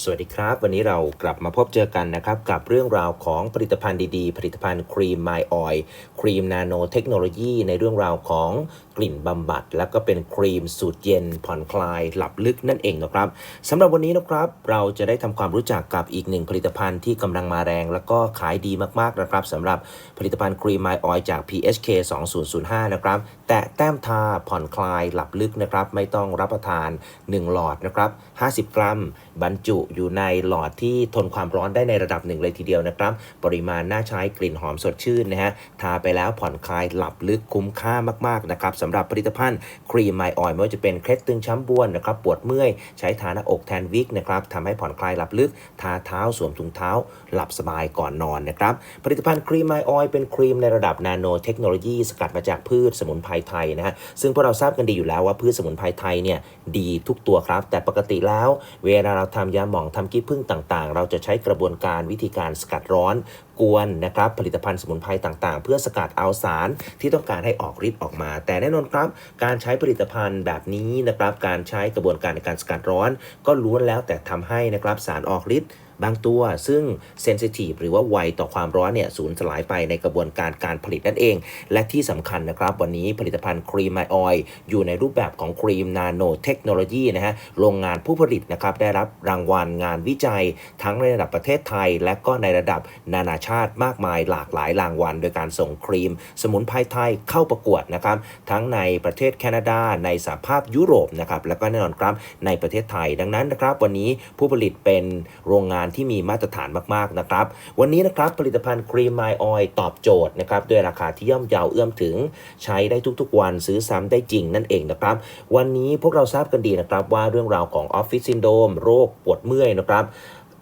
สวัสดีครับ วันนี้เรากลับมาพบเจอกันนะครับ กับเรื่องราวของผลิตภัณฑ์ดีๆ ผลิตภัณฑ์ครีม My Oil ครีมนาโนเทคโนโลยีในเรื่องราวของกลิ่นบำบัด แล้วก็เป็นครีมสูตรเย็น ผ่อนคลาย หลับลึกนั่นเองนะครับสำหรับวันนี้นะครับ เราจะได้ทำความรู้จักกับอีกหนึ่งผลิตภัณฑ์ที่กำลังมาแรง แล้วก็ขายดีมากๆนะครับสำหรับผลิตภัณฑ์ครีม My Oil จาก PHK 2005นะครับแตะแต้มทาผ่อนคลายหลับลึกนะครับไม่ต้องรับประทาน 1 หลอดนะครับ50 กรัมบรรจุอยู่ในหลอดที่ทนความร้อนได้ในระดับหนึ่งเลยทีเดียวนะครับ ปริมาณน่าใช้กลิ่นหอมสดชื่นนะฮะทาไปแล้วผ่อนคลายหลับลึกคุ้มค่ามากๆนะครับสำหรับผลิตภัณฑ์ครีมไมออยไม่ว่าจะเป็นเคล็ดตึงช้ำบวนนะครับปวดเมื่อยใช้ทาหน้าอกแทนวิกนะครับทำให้ผ่อนคลายหลับลึก ทาเท้าสวมถุงเท้า หลับสบายก่อนนอนนะครับผลิตภัณฑ์ครีมไมออยเป็นครีมในระดับนาโนเทคโนโลยีสกัดมาจากพืชสมุนไพรไทยนะฮะซึ่งพวกเราทราบกันดีอยู่แล้วว่าพืชสมุนไพรไทยเนี่ยดีทุกตัวครับ แต่ปกติแล้ว เวลาเราทำยาหม่องทำกี้พึ่งต่างๆ เราจะใช้กระบวนการวิธีการสกัดร้อนกวนนะครับผลิตภัณฑ์สมุนไพรต่างๆ เพื่อสกัดเอาสารที่ต้องการให้ออกฤทธิ์ออกมา แต่แน่นอนครับ การใช้ผลิตภัณฑ์แบบนี้นะครับการใช้กระบวนการในการสกัดร้อน ก็ล้วนแล้วแต่ทำให้นะครับสารออกฤทธิ์ บางตัว ซึ่งเซนซิทีฟหรือว่าไวต่อความร้อนเนี่ยสูญสลายไปในกระบวนการการผลิตนั่นเอง และที่สำคัญนะครับ วันนี้ผลิตภัณฑ์ครีมไมออยอยู่ในรูปแบบของครีมนาโนเทคโนโลยีนะฮะโรงงานผู้ผลิตนะครับได้รับรางวัลงานวิจัย ทั้งในระดับประเทศไทย และก็ในระดับนานาชาติมากมายหลากหลายรางวัล โดยการส่งครีม สมุนไพรไทยเข้าประกวดนะครับทั้งในประเทศแคนาดา ในสหภาพยุโรปนะครับแล้วก็แน่นอนครับในประเทศไทย ดังนั้นนะครับวันนี้ผู้ผลิตเป็นโรงงานที่มีมาตรฐานมากๆนะครับ วันนี้นะครับผลิตภัณฑ์ครีมไมออยตอบโจทย์นะครับด้วยราคาที่ย่อมเยาวเอื้อมถึง ใช้ได้ทุกๆ วันซื้อซ้ำได้จริงนั่นเองนะครับ วันนี้พวกเราทราบกันดีนะครับว่าเรื่องราวของออฟฟิศซินโดมโรคปวดเมื่อยนะครับ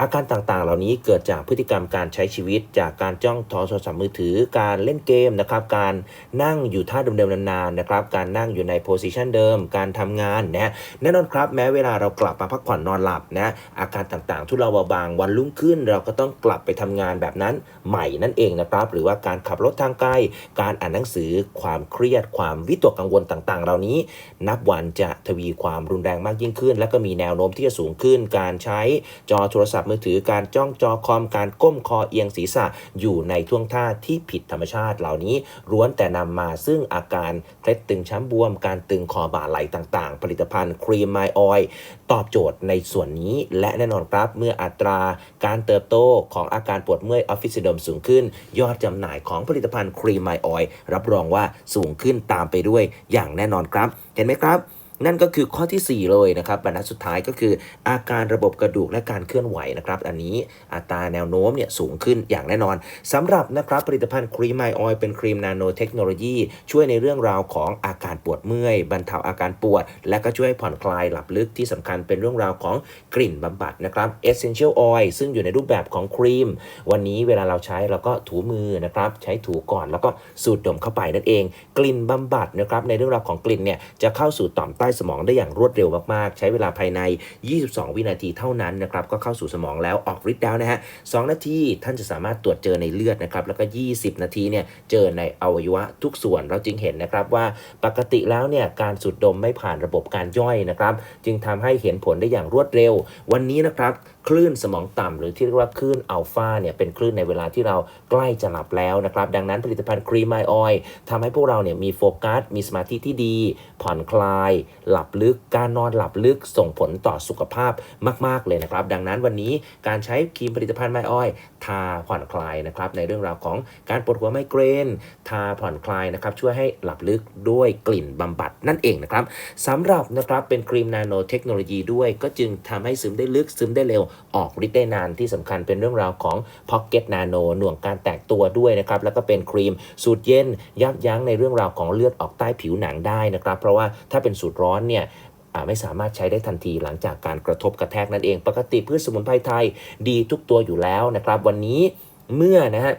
อาการต่างๆ เหล่านี้เกิดจากพฤติกรรมการใช้ชีวิต จากการจ้องโทรศัพท์มือถือ การเล่นเกมนะครับ การนั่งอยู่ท่าเดิมๆนานๆนะครับ การนั่งอยู่ในโพสิชันเดิม การทำงานนะแน่นอนครับ แม้เวลาเรากลับมาพักผ่อนนอนหลับนะอาการต่างๆ ทุเลาเบาบางวันรุ่งขึ้น เราก็ต้องกลับไปทำงานแบบนั้นใหม่นั่นเองนะครับ หรือว่าการขับรถทางไกล การอ่านหนังสือ ความเครียด ความวิตกกังวลต่างๆ เหล่านี้ นับวันจะทวีความรุนแรงมากยิ่งขึ้น และก็มีแนวโน้มที่จะสูงขึ้น การใช้จอโทรศัพท์มือถือการจ้องจอคอมการก้มคอเอียงศีรษะอยู่ในท่วงท่าที่ผิดธรรมชาติเหล่านี้ล้วนแต่นำมาซึ่งอาการเคล็ดตึงช้ำบวม การตึงคอบ่าไหล่ต่างๆ ผลิตภัณฑ์ครีมไมออยตอบโจทย์ในส่วนนี้ และแน่นอนครับเมื่ออัตราการเติบโตของอาการปวดเมื่อยออฟฟิศซินโดมสูงขึ้น ยอดจำหน่ายของผลิตภัณฑ์ครีมไมออยรับรองว่าสูงขึ้นตามไปด้วยอย่างแน่นอนครับ เห็นไหมครับ นั่นก็คือข้อทีสี่ 4 เลยนะครับบรรทัดสุดท้ายก็คือ อาการระบบกระดูกและการเคลื่อนไหวนะครับ อันนี้อัตราแนวโน้มเนี่ยสูงขึ้นอย่างแน่นอนสำหรับนะครับผลิตภัณฑ์ครีมไมออยเป็นครีมนาโนเทคโนโลยี ช่วยในเรื่องราวของอาการปวดเมื่อย บรรเทาอาการปวด และก็ช่วยผ่อนคลายหลับลึกที่สำคัญเป็นเรื่องราวของกลิ่นบำบัดนะครับ Essential Oil ซึ่งอยู่ในรูปแบบของครีม วันนี้เวลาเราใช้เราก็ถูมือนะครับใช้ถูก่อนแล้วก็สูดดมเข้าไปนั่นเอง กลิ่นบำบัดนะครับในเรื่องราวของกลิ่นเนี่ยจะเข้าสู่ต่อมใต้สมองได้อย่างรวดเร็วมากๆ ใช้เวลาภายใน 22 วินาทีเท่านั้นนะครับก็เข้าสู่สมองแล้วออกฤทธิ์แล้วนะฮะ2นาทีท่านจะสามารถตรวจเจอในเลือดนะครับแล้วก็ 20 นาทีเนี่ยเจอในอวัยวะทุกส่วนเราจึงเห็นนะครับว่าปกติแล้วเนี่ยการสูดดมไม่ผ่านระบบการย่อยนะครับจึงทำให้เห็นผลได้อย่างรวดเร็ว วันนี้นะครับคลื่นสมองต่ำหรือที่เรียกว่าคลื่นอัลฟาเนี่ยเป็นคลื่นในเวลาที่เราใกล้จะหลับแล้วนะครับ ดังนั้นผลิตภัณฑ์ครีมไมออยทำให้พวกเราเนี่ยมีโฟกัส มีสมาธิที่ดี ผ่อนคลาย หลับลึก การนอนหลับลึกส่งผลต่อสุขภาพมาก ๆ เลยนะครับ ดังนั้นวันนี้การใช้ครีมผลิตภัณฑ์ไมออยทาผ่อนคลายนะครับในเรื่องราวของการปวดหัวไมเกรน ทาผ่อนคลายนะครับช่วยให้หลับลึกด้วยกลิ่นบำบัดนั่นเองนะครับสำหรับนะครับเป็นครีมนาโนเทคโนโลยีด้วย ก็จึงทำให้ซึมได้ลึกซึมได้เร็วออกฤทธิ์ได้นานที่สำคัญเป็นเรื่องราวของพ็อกเก็ตนาโนหน่วงการแตกตัวด้วยนะครับแล้วก็เป็นครีมสูตรเย็นยับยั้งในเรื่องราวของเลือดออกใต้ผิวหนังได้นะครับ เพราะว่าถ้าเป็นสูตรร้อนเนี่ยไม่สามารถใช้ได้ทันทีหลังจากการกระทบกระแทกนั่นเอง ปกติพืชสมุนไพรไทยดีทุกตัวอยู่แล้วนะครับ วันนี้เมื่อนะฮะ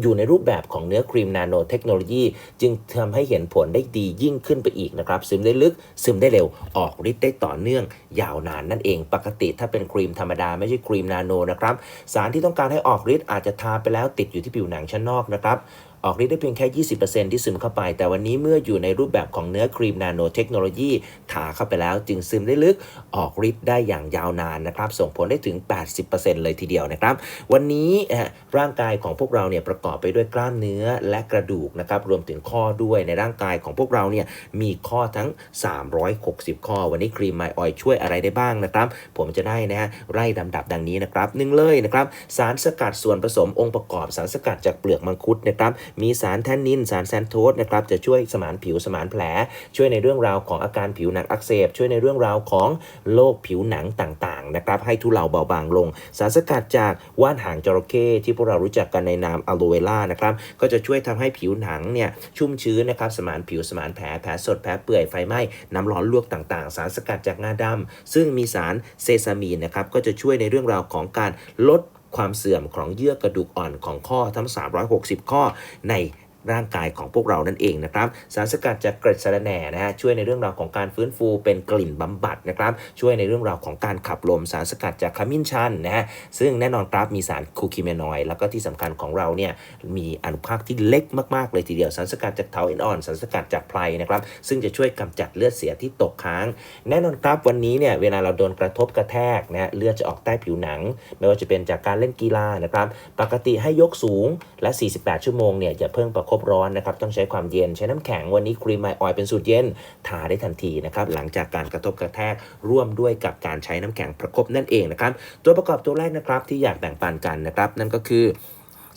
อยู่ในรูปแบบของเนื้อครีมนาโนเทคโนโลยีจึงทำให้เห็นผลได้ดียิ่งขึ้นไปอีกนะครับ ซึมได้ลึกซึมได้เร็วออกฤทธิ์ได้ต่อเนื่องยาวนานนั่นเอง ปกติถ้าเป็นครีมธรรมดาไม่ใช่ครีมนาโนนะครับ สารที่ต้องการให้ออกฤทธิ์อาจจะทาไปแล้วติดอยู่ที่ผิวหนังชั้นนอกนะครับ ออกฤทธิ์ได้เพียงแค่ 20%ที่ซึมเข้าไป แต่วันนี้เมื่ออยู่ในรูปแบบของเนื้อครีมนาโนเทคโนโลยีทาเข้าไปแล้ว จึงซึมได้ลึกออกฤทธิ์ได้อย่างยาวนานนะครับ ส่งผลได้ถึง 80%เลยทีเดียวนะครับ วันนี้ร่างกายของพวกเราเนี่ยประกอบไปด้วยกล้ามเนื้อและกระดูกนะครับรวมถึงข้อด้วยในร่างกายของพวกเราเนี่ยมีข้อทั้ง 360 ข้อ วันนี้ครีมไมออยช่วยอะไรได้บ้างนะครับ ผมจะได้นะฮะไล่ลำดับดังนี้นะครับหนึ่งเลยนะครับสารสกัดส่วนผสมองค์ประกอบสารสกัดจากเปลือกมังคุดนะครับมีสารแทนนิน สารแซนโทสนะครับจะช่วยสมานผิวสมานแผล ช่วยในเรื่องราวของอาการผิวหนังอักเสบ ช่วยในเรื่องราวของโรคผิวหนังต่างๆนะครับให้ทุเลาเบาบางลง สารสกัดจากว่านหางจระเข้ที่พวกเรารู้จักกันในนามอะโลเวล่านะครับก็จะช่วยทำให้ผิวหนังเนี่ยชุ่มชื้นนะครับสมานผิวสมานแผลแผลสดแผลเปื่อยไฟไหม้น้ำร้อนลวกต่างๆ สารสกัดจากงาดำซึ่งมีสารเซซามีนนะครับก็จะช่วยในเรื่องราวของการลด ความเสื่อมของเยื่อกระดูกอ่อนของข้อทั้ง 360 ข้อใน ร่างกายของพวกเรานั่นเองนะครับ สารสกัดจากเกล็ดสะระแหน่นะฮะช่วยในเรื่องราวของการฟื้นฟูเป็นกลิ่นบำบัดนะครับช่วยในเรื่องราวของการขับลมสารสกัดจากขมิ้นชันนะฮะซึ่งแน่นอนครับมีสารคูคิเมนอยด์แล้วก็ที่สำคัญของเราเนี่ยมีอนุภาคที่เล็กมากๆเลยทีเดียวสารสกัดจากเถาเอ็นอ่อนสารสกัดจากไพรนะครับซึ่งจะช่วยกำจัดเลือดเสียที่ตกค้าง แน่นอนครับวันนี้เนี่ยเวลาเราโดนกระทบกระแทกนะเลือดจะออกใต้ผิวหนัง ไม่ว่าจะเป็นจากการเล่นกีฬานะครับปกติให้ยกสูงและ 48 ชั่วโมงเนี่ยอย่าเพิ่งประคบร้อนนะครับต้องใช้ความเย็นใช้น้ำแข็งวันนี้ครีมไมออยเป็นสูตรเย็นทาได้ทันทีนะครับหลังจากการกระทบกระแทกร่วมด้วยกับการใช้น้ำแข็งประคบนั่นเองนะครับตัวประกอบตัวแรกนะครับที่อยากแบ่งปันกันนะครับนั่นก็คือ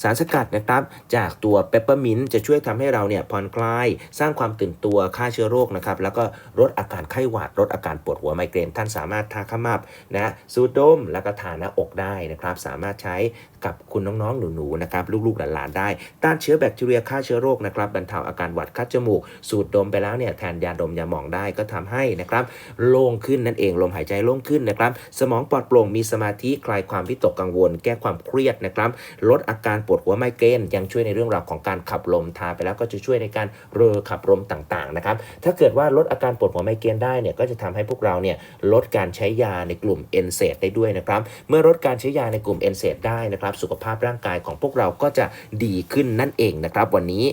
สารสกัดนะครับจากตัวเปปเปอร์มินต์จะช่วยทำให้เราเนี่ยผ่อนคลาย สร้างความตื่นตัวฆ่าเชื้อโรคนะครับแล้วก็ลดอาการไข้หวัดลดอาการปวดหัวไมเกรน ท่านสามารถทาขมับนะสูดดมแล้วก็ทาหน้าอกได้นะครับสามารถใช้กับคุณน้องๆหนูๆนะครับลูกๆหลานๆได้ ต้านเชื้อแบคทีเรียฆ่าเชื้อโรคนะครับบรรเทาอาการหวัดคัดจมูก สูดดมไปแล้วเนี่ยแทนยาดมยาหมองได้ก็ทำให้นะครับโล่งขึ้นนั่นเองลมหายใจโล่งขึ้นนะครับสมองปลอดโปร่งมีสมาธิคลายความวิตกกังวล แก้ความเครียดนะครับลดอาการปวดหัวไมเกรนยังช่วยในเรื่องราวของการขับลมทาไปแล้วก็จะช่วยในการเรอขับลมต่างๆนะครับถ้าเกิดว่าลดอาการปวดหัวไมเกรนได้เนี่ยก็จะทำให้พวกเราเนี่ยลดการใช้ยาในกลุ่ม n s a i d ได้ด้วยนะครับเมื่อลดการใช้ยาในกลุ่ม n s a i d ได้นะครับสุขภาพร่างกายของพวกเราก็จะดีขึ้นนั่นเองนะครับวันนี้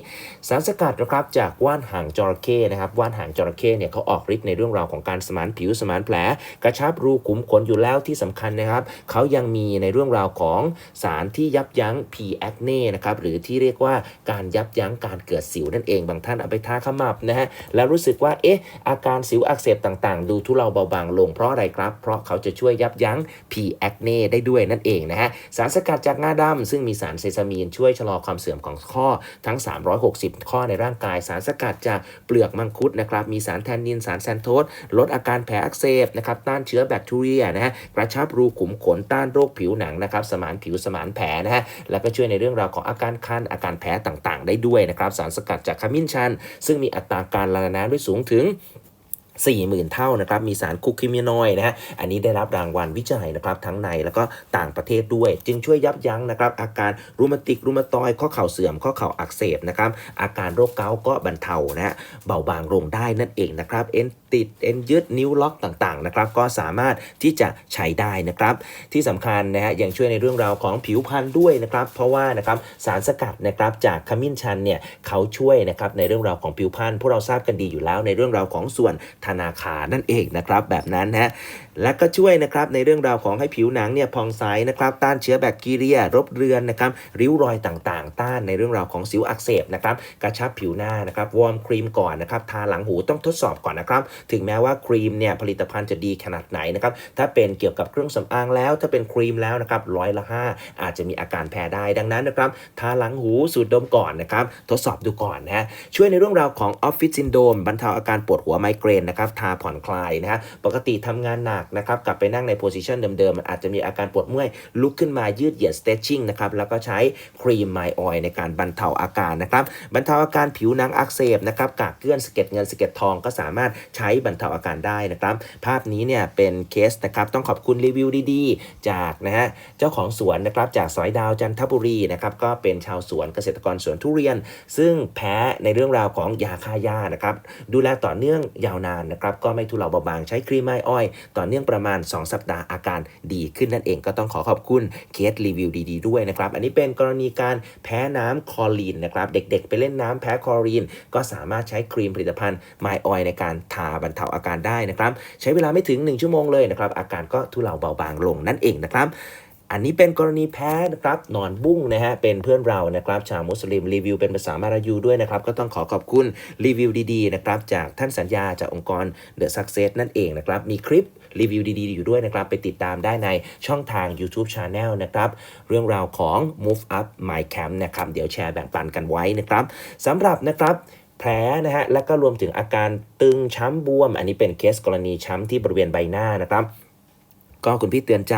สารสกัดนะครับจากว่านหางจระเข้นะครับว่านหางจระเข้เนี่ยเขาออกฤทธิ์ในเรื่องราวของการสมานผิวสมานแผล กระชับรูขุมขนอยู่แล้วที่สำคัญนะครับเขายังมีในเรื่องราวของสารที่ยับยั้ง P acne นะครับหรือที่เรียกว่าการยับยั้งการเกิดสิวนั่นเองบางท่านเอาไปทาขมับนะฮะแล้วรู้สึกว่าเอ๊ะอาการสิวอักเสบต่างๆ ดูทุเลาเบาบางลงเพราะอะไรครับ เพราะเขาจะช่วยยับยั้ง P acne ได้ด้วยนั่นเองนะฮะสารสกัดจากงาดำซึ่งมีสารเซซามีนช่วยชะลอความเสื่อมของข้อทั้ง 360 ข้อในร่างกาย สารสกัดจากเปลือกมังคุดนะครับมีสารแทนนินสารแซนโทสลดอาการแผลอักเสบนะครับต้านเชื้อแบคทีเรียนะฮะกระชับรูขุมขนต้านโรคผิวหนังนะครับสมานผิวสมานแผลนะฮะแล้วก็ช่วยในเรื่องราวของอาการคันอาการแพ้ต่างๆ ได้ด้วยนะครับ สารสกัดจากขมิ้นชัน ซึ่งมีอัตราการละลายน้ำได้สูงถึง 40,000 เท่านะครับ มีสารคุกคิมินอยนะฮะ อันนี้ได้รับรางวัลวิจัยนะครับ ทั้งในแล้วก็ต่างประเทศด้วย จึงช่วยยับยั้งนะครับ อาการรูมาติกรูมาตอยข้อเข่าเสื่อมข้อเข่าอักเสบนะครับ อาการโรคเกาต์ก็บรรเทานะฮะเบาบางลงได้นั่นเองนะครับเอ็นติดเอ็นยืดนิ้วล็อกต่างๆนะครับก็สามารถที่จะใช้ได้นะครับ ที่สำคัญนะฮะยังช่วยในเรื่องราวของผิวพรรณด้วยนะครับ เพราะว่านะครับสารสกัดนะครับจากขมิ้นชันเนี่ยเขาช่วยนะครับในเรื่องราวของผิวพรรณพวกเราทราบกันดีอยู่แล้วในเรื่องราวของส่วนธนาคารนั่นเองนะครับแบบนั้นนะฮะและก็ช่วยนะครับในเรื่องราวของให้ผิวหนังเนี่ยผ่องใสนะครับต้านเชื้อแบคทีเรียรบเรือนนะครับริ้วรอยต่างๆ ต้านในเรื่องราวของสิวอักเสบนะครับกระชับผิวหน้านะครับวอร์มครีมก่อนนะครับทาหลังหูต้องทดสอบก่อนนะครับถึงแม้ว่าครีมเนี่ยผลิตภัณฑ์จะดีขนาดไหนนะครับถ้าเป็นเกี่ยวกับเครื่องสำอางแล้ว ถ้าเป็นครีมแล้วนะครับร้อยละห้าอาจจะมีอาการแพ้ได้ดังนั้นนะครับทาหลังหูสูดดมก่อนนะครับทดสอบดูก่อนนะฮะช่วยในเรื่องราวของออฟฟิศซินโดมบรรเทาอาการปวดหัวไมเกรนนะครับทาผ่อนคลายนะฮะปกติทำงานหนักนะครับกลับไปนั่งในโพสิชันเดิมๆมันอาจจะมีอาการปวดเมื่อยลุกขึ้นมายืดเหยียด stretching นะครับแล้วก็ใช้ครีมไมออยในการบรรเทาอาการนะครับบรรเทาอาการผิวหนังอักเสบนะครับกากเกลื่อนสะเก็ดเงินสะเก็ดทองก็สามารถใช้บรรเทาอาการได้นะครับภาพนี้เนี่ยเป็นเคสนะครับต้องขอบคุณรีวิวดีๆ จากนะฮะเจ้าของสวนนะครับจากสอยดาวจันทบุรีนะครับก็เป็นชาวสวนเกษตรกรสวนทุเรียน ซึ่งแพ้ในเรื่องราวของยาฆ่าหญ้านะครับดูแลต่อเนื่องยาวนานนะครับก็ไม่ทุเลาเบาบางใช้ครีมไมออยต่อเเนื่องประมาณ 2 สัปดาห์อาการดีขึ้นนั่นเองก็ต้องขอขอบคุณเคสรีวิวดีๆด้วยนะครับ อันนี้เป็นกรณีการแพ้น้ำคลอรีนนะครับ เด็กๆ ไปเล่นน้ำแพ้คลอรีน ก็สามารถใช้ครีมผลิตภัณฑ์ไมออยในการทาบรรเทาอาการได้นะครับ ใช้เวลาไม่ถึง 1 ชั่วโมงเลยนะครับ อาการก็ทุเลาเบาบางลงนั่นเองนะครับ อันนี้เป็นกรณีแพ้นะครับนอนบุ้งนะฮะเป็นเพื่อนเรานะครับชาวมุสลิมรีวิวเป็นภาษามารายูด้วยนะครับ ก็ต้องขอขอบคุณรีวิวดีๆนะครับจากท่านสัญญาจากองค์กร The Success นั่นเองนะครับ มีคลิปรีวิวดีๆ อยู่ด้วยนะครับ ไปติดตามได้ในช่องทาง YouTube Channel นะครับ เรื่องราวของ Move Up My Camp นะครับ เดี๋ยวแชร์แบ่งปันกันไว้นะครับสำหรับนะครับแผลนะฮะ และก็รวมถึงอาการตึงช้ำบวม อันนี้เป็นเคสกรณีช้ำที่บริเวณใบหน้านะครับ ก็คุณพี่เตือนใจ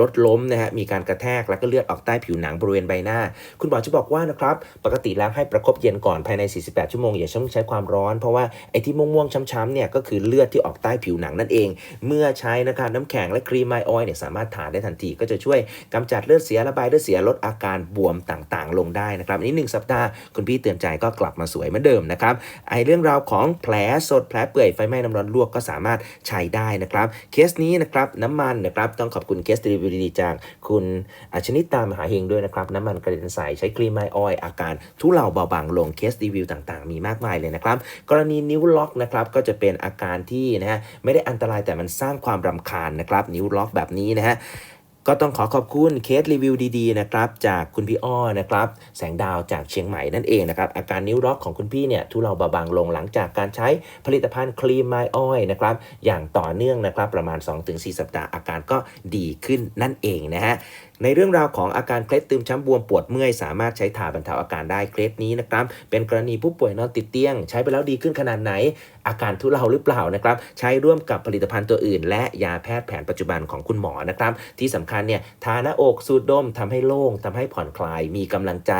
รถล้มนะฮะมีการกระแทกแล้วก็เลือดออกใต้ผิวหนังบริเวณใบหน้า คุณหมอจะบอกว่านะครับปกติแล้วให้ประคบเย็นก่อนภายใน 48 ชั่วโมงอย่าใช้ความร้อนเพราะว่าไอ้ที่ม่วงๆช้ำๆเนี่ยก็คือเลือดที่ออกใต้ผิวหนังนั่นเอง เมื่อใช้นะครับน้ำแข็งและครีมไมออยเนี่ยสามารถทาได้ทันทีก็จะช่วยกำจัดเลือดเสียระบายเลือดเสียลดอาการบวมต่างๆ ลงได้นะครับอันนี้หนึ่งสัปดาห์คุณพี่เตือนใจก็กลับมาสวยเหมือนเดิมนะครับไอ้เรื่องราวของแผลสดแผลเปื่อยไฟไหม้น้ำร้อนลวกก็สามารถใช้ได้นะครับเคสนี้นะครับน้ำมันนะครับ ต้องขอบคุณเคสรีวิวดีจากคุณอาชนิตามหาเฮงด้วยนะครับ น้ำมันกระเด็นใสใช้ครีมไมออยอาการทุเลาเบาบางลงเคสรีวิวต่างๆ มีมากมายเลยนะครับ กรณีนิ้วล็อกนะครับก็จะเป็นอาการที่นะฮะไม่ได้อันตรายแต่มันสร้างความรำคาญนะครับ นิ้วล็อกแบบนี้นะฮะ ก็ต้องขอขอบคุณเคสรีวิวดีๆนะครับจากคุณพี่อ้อนะครับแสงดาวจากเชียงใหม่นั่นเองนะครับอาการนิ้วล็อกของคุณพี่เนี่ยทุเลาเบาบางลงหลังจากการใช้ผลิตภัณฑ์ครีมไมอ้อยนะครับอย่างต่อเนื่องนะครับประมาณ 2-4 สัปดาห์อาการก็ดีขึ้นนั่นเองนะฮะในเรื่องราวของอาการเคล็ดตึมช้ำบวมปวดเมื่อยสามารถใช้ทาบรรเทาอาการได้เคล็ดนี้นะครับเป็นกรณีผู้ป่วยนอนติดเตียง ใช้ไปแล้วดีขึ้นขนาดไหนอาการทุเลาหรือเปล่านะครับ ใช้ร่วมกับผลิตภัณฑ์ตัวอื่น และยาแพทย์แผนปัจจุบันของคุณหมอนะครับ ที่สำคัญเนี่ยทาหน้าอกสูดดมทำให้โล่งทำให้ผ่อนคลาย มีกำลังใจ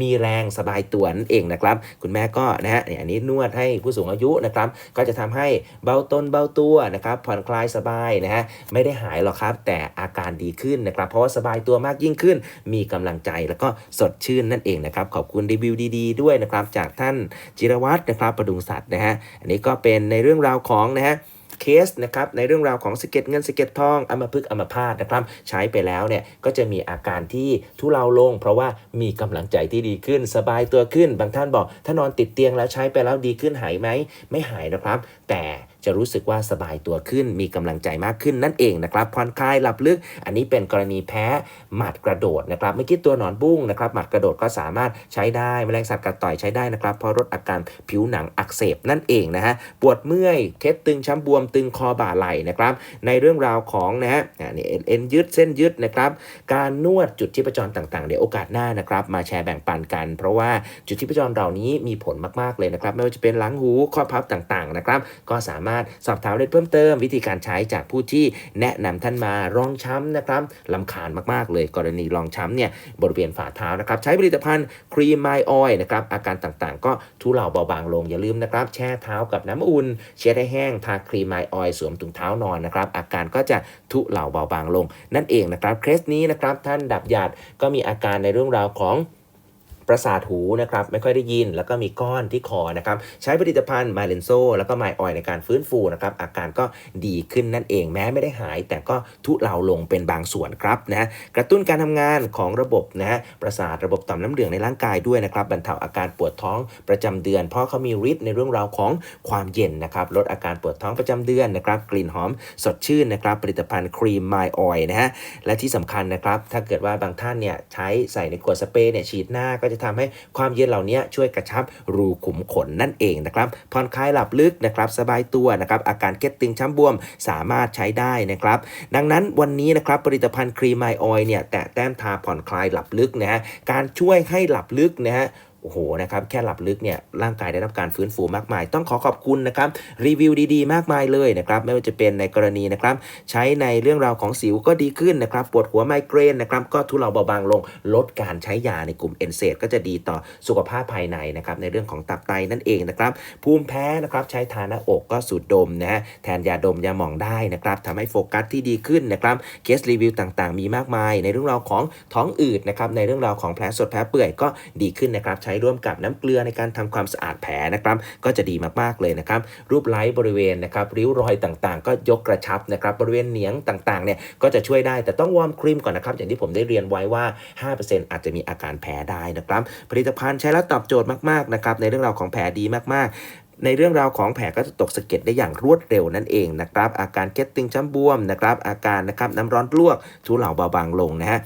มีแรงสบายตัวนั่นเองนะครับ คุณแม่ก็นะฮะเนี่ยอันนี้นวดให้ผู้สูงอายุนะครับ ก็จะทำให้เบาต้นเบาตัวนะครับ ผ่อนคลายสบายนะฮะไม่ได้หายหรอกครับ แต่อาการดีขึ้นนะครับ เพราะว่าสบายตัวมากยิ่งขึ้น มีกำลังใจแล้วก็สดชื่นนั่นเองนะครับ ขอบคุณรีวิวดี ๆ ด้วยนะครับ จากท่านจิรวัตรนะครับประดุงสัตว์นะฮะอันนี้ก็็เป็นในเรื่องราวของนะฮะเคสนะครับในเรื่องราวของสะเก็ดเงินสะเก็ดทองอมาพฤกอมาพาดนะครับ ใช้ไปแล้วเนี่ยก็จะมีอาการที่ทุเลาลง เพราะว่ามีกำลังใจที่ดีขึ้น สบายตัวขึ้น บางท่านบอก ถ้านอนติดเตียงแล้วใช้ไปแล้วดีขึ้นหายไหมไม่หายนะครับ แต่ จะรู้สึกว่าสบายตัวขึ้น มีกำลังใจมากขึ้นนั่นเองนะครับผ่อนคลายหลับลึก อันนี้เป็นกรณีแพ้หมัดกระโดดนะครับไม่คิดตัวหนอนบุ้งนะครับหมัดกระโดดก็สามารถใช้ได้แมลงสัตว์กัดต่อยใช้ได้นะครับเพราะลดอาการผิวหนังอักเสบนั่นเองนะฮะปวดเมื่อยเคล็ดตึงช้ำบวมตึงคอบ่าไหล่นะครับในเรื่องราวของนะฮะอ่านี่เอ็นเอ็นยืดเส้นยืดนะครับการนวดจุดชีพจรต่างๆ เดี๋ยวโอกาสหน้านะครับมาแชร์แบ่งปันกัน เพราะว่าจุดชีพจรเหล่านี้มีผลมากๆเลยนะครับไม่ว่าจะเป็นหลังหูข้อพับต่างๆนะครับก็สามารถสอบถามรายละเอียดเพิ่มเติม วิธีการใช้จากผู้ที่แนะนำท่านมารองช้ำนะครับลำคาญมากๆ เลยกรณีรองช้ำเนี่ยบริเวณฝ่าเท้านะครับ ใช้ผลิตภัณฑ์ครีมไมออยนะครับอาการต่างๆ ก็ทุเลาเบาบางลงอย่าลืมนะครับ แช่เท้ากับน้ำอุ่นเช็ดให้แห้งทาครีมไมออยสวมถุงเท้านอนนะครับ อาการก็จะทุเลาเบาบางลง นั่นเองนะครับเคสนี้นะครับท่านดับหยาดก็มีอาการในเรื่องราวของ ประสาทหูนะครับไม่ค่อยได้ยิน แล้วก็มีก้อนที่คอนะครับใช้ผลิตภัณฑ์มาเลนโซแล้วก็ไมออยในการฟื้นฟูนะครับอาการก็ดีขึ้นนั่นเองแม้ไม่ได้หาย แต่ก็ทุเลาลงเป็นบางส่วนครับนะกระตุ้นการทำงานของระบบนะประสาทระบบต่อมน้ำเหลืองในร่างกายด้วยนะครับบรรเทาอาการปวดท้องประจำเดือน เพราะเขามีฤทธิ์ในเรื่องราวของความเย็นนะครับลดอาการปวดท้องประจำเดือนนะครับกลิ่นหอมสดชื่นนะครับผลิตภัณฑ์ครีมไมออยนะฮะและที่สำคัญนะครับถ้าเกิดว่าบางท่านเนี่ยใช้ใส่ในขวดสเปรย์เนี่ยฉีดหน้าก็จะทำให้ความเย็นเหล่านี้ช่วยกระชับรูขุมขนนั่นเองนะครับผ่อนคลายหลับลึกนะครับสบายตัวนะครับอาการเก็ตตึงช้ำบวมสามารถใช้ได้นะครับ ดังนั้นวันนี้นะครับผลิตภัณฑ์ครีมไมออยเนี่ยแตะแต้มทาผ่อนคลายหลับลึกนะฮะการช่วยให้หลับลึกนะฮะ โอ้โหนะครับแค่หลับลึกเนี่ยร่างกายได้รับการฟื้นฟูมากมาย ต้องขอขอบคุณนะครับรีวิวดีๆ มากมายเลยนะครับไม่ว่าจะเป็นในกรณีนะครับใช้ในเรื่องราวของสิวก็ดีขึ้นนะครับปวดหัวไมเกรนนะครับก็ทุเลาเบาบางลงลดการใช้ยาในกลุ่มเอนเซก็จะดีต่อสุขภาพภายในนะครับในเรื่องของตับไตนั่นเองนะครับภูมิแพ้นะครับใช้ทาหน้าอกก็สูดดมนะฮะแทนยาดมยาหมองได้นะครับทำให้โฟกัสที่ดีขึ้นนะครับเคสรีวิวต่างๆ มีมากมาย ในเรื่องราวของท้องอืดนะครับในเรื่องราวของแผลสดแผลเปื่อยก็ดีขึ้นนะครับใช้ช้ร่วมกับน้ำเกลือในการทำความสะอาดแผลนะครับ ก็จะดีมากๆเลยนะครับ รูปไล้บริเวณนะครับริ้วรอยต่างๆ ก็ยกกระชับนะครับ บริเวณเหนียงต่างๆเนี่ยก็จะช่วยได้แต่ต้องวอร์มครีมก่อนนะครับ อย่างที่ผมได้เรียนไว้ว่า 5%อาจจะมีอาการแพ้ได้นะครับ ผลิตภัณฑ์ใช้แล้วตอบโจทย์มากๆนะครับในเรื่องราวของแผลดีมากๆในเรื่องราวของแผลก็จะตกสะเก็ดได้อย่างรวดเร็วนั่นเองนะครับ อาการเก็ตติงช้ำบวมนะครับ อาการนะครับน้ำร้อนลวกทุเลาเบาบางลงนะฮะ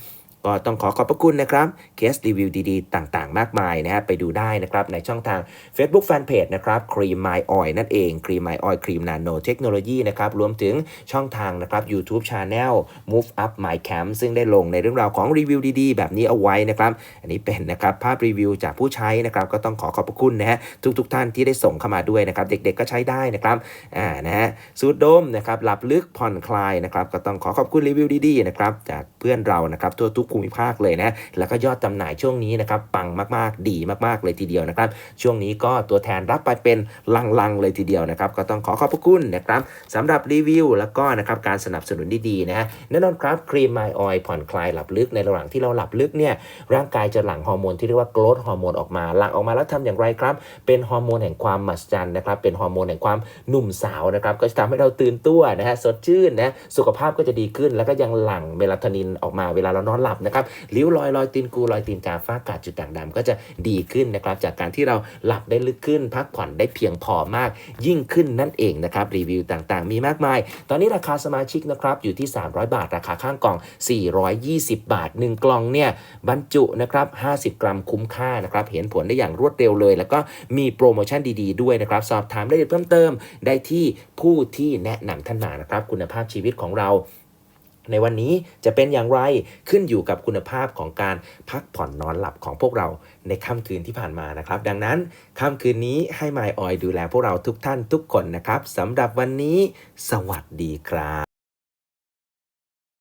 ก็ต้องขอขอบพระคุณนะครับเคสรีวิวดีๆ ต่างๆ มากมายนะฮะไปดูได้นะครับในช่องทาง Facebook Fanpage นะครับครีม My Oil นั่นเองครีม My Oil ครีม Nano Technology นะครับรวมถึงช่องทางนะครับ YouTube Channel Move Up My Camp ซึ่งได้ลงในเรื่องราวของรีวิวดีๆ แบบนี้เอาไว้นะครับ อันนี้เป็นนะครับภาพรีวิวจากผู้ใช้นะครับก็ต้องขอขอบพระคุณนะฮะทุกๆ ท่านที่ได้ส่งเข้ามาด้วยนะครับ เด็กๆก็ใช้ได้นะครับอ่านะฮะสูดดมนะครับหลับลึกผ่อนคลายนะครับก็ต้องขอขอบคุณรีวิวดีๆนะครับจากเพื่อนเรานะครับทั่วทุกภูมิภาคเลยนะ แล้วก็ยอดจำหน่ายช่วงนี้นะครับปังมากๆ ดีมากๆเลยทีเดียวนะครับ ช่วงนี้ก็ตัวแทนรับไปเป็นลังๆเลยทีเดียวนะครับ ก็ต้องขอขอบพระคุณนะครับสำหรับรีวิว แล้วก็นะครับการสนับสนุนดีๆนะแน่นอนครับครีม My Oil ผ่อนคลายหลับลึกในระหว่างที่เราหลับลึกเนี่ยร่างกายจะหลั่งฮอร์โมนที่เรียกว่า growth ฮอร์โมนออกมาหลั่งออกมาแล้วทำอย่างไรครับ เป็นฮอร์โมนแห่งความมหัศจรรย์นะครับเป็นฮอร์โมนแห่งความหนุ่มสาวนะครับก็จะทำให้เราตื่นตัวนะฮะสดชื่นนะสุขภาพก็จะดีขึ้นแล้วก็ยังหลั่งเมลาโทนินออกมาเวลาเรานอนหลับนะครับริ้วรอยรอยตีนกูรอยตีนกาฝ้ากาจุดด่างดำก็จะดีขึ้นนะครับจากการที่เราหลับได้ลึกขึ้น พักผ่อนได้เพียงพอมากยิ่งขึ้นนั่นเองนะครับรีวิวต่างๆ มีมากมาย ตอนนี้ราคาสมาชิกนะครับอยู่ที่ 300 บาท ราคาข้างกล่อง 420 บาท 1 กล่องเนี่ยบรรจุนะครับ50 กรัมคุ้มค่านะครับเห็นผลได้อย่างรวดเร็วเลย แล้วก็มีโปรโมชั่นดีๆ ด้วยนะครับสอบถามรายละเอียดเพิ่มเติมได้ที่ผู้ที่แนะนำท่านมานะครับคุณภาพชีวิตของเรา ในวันนี้จะเป็นอย่างไรขึ้นอยู่กับคุณภาพของการพักผ่อนนอนหลับของพวกเราในค่ำคืนที่ผ่านมานะครับ ดังนั้นค่ำคืนนี้ให้ไมออยดูแลพวกเราทุกท่านทุกคนนะครับสำหรับวันนี้ สวัสดีครับ